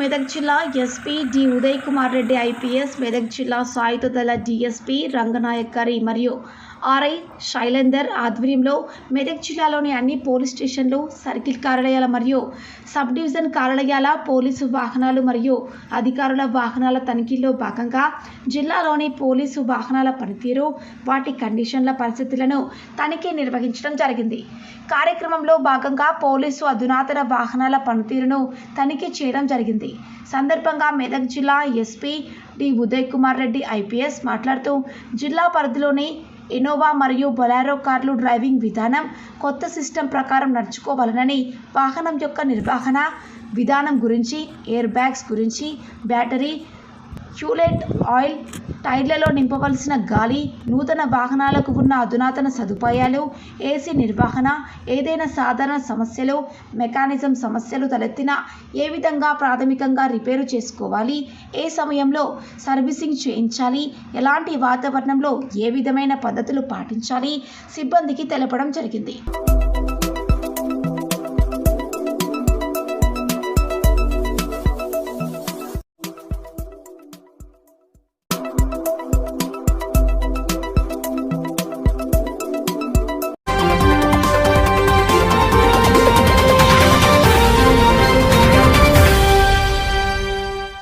మెదక్ జిల్లా SP D Uday Kumar Reddy IPS Medak జిల్లా సాయుధ దళ డిఎస్పీ రంగనాయక్ గారి మరియు ఆర్ఐ శైలేందర్ ఆధ్వర్యంలో మెదక్ జిల్లాలోని అన్ని పోలీస్ స్టేషన్లు సర్కిల్ కార్యాలయాల మరియు సబ్ డివిజన్ కార్యాలయాల పోలీసు వాహనాలు మరియు అధికారుల వాహనాల తనిఖీల్లో భాగంగా జిల్లాలోని పోలీసు వాహనాల పనితీరు వాటి కండిషన్ల పరిస్థితులను తనిఖీ నిర్వహించడం జరిగింది. కార్యక్రమంలో భాగంగా పోలీసు అధునాతన వాహనాల పనితీరును తనిఖీ చేయడం జరిగింది. సందర్భంగా మెదక్ జిల్లా SP D Uday Kumar Reddy IPS మాట్లాడుతూ జిల్లా పరిధిలోని ఇనోవా మరియు బొలారో కార్లు డ్రైవింగ్ విధానం కొత్త సిస్టమ్ ప్రకారం నడుచుకోవాలనని వాహనం యొక్క నిర్వహణ విధానం గురించి ఎయిర్ బ్యాగ్స్ గురించి బ్యాటరీ క్యూలెంట్ ఆయిల్ టైర్లలో నింపవలసిన గాలి నూతన వాహనాలకు ఉన్న అధునాతన సదుపాయాలు ఏసీ నిర్వహణ ఏదైనా సాధారణ సమస్యలు మెకానిజం సమస్యలు తలెత్తినా ఏ విధంగా ప్రాథమికంగా రిపేరు చేసుకోవాలి ఏ సమయంలో సర్వీసింగ్ చేయించాలి ఎలాంటి వాతావరణంలో ఏ విధమైన పద్ధతులు పాటించాలి సిబ్బందికి తెలపడం జరిగింది.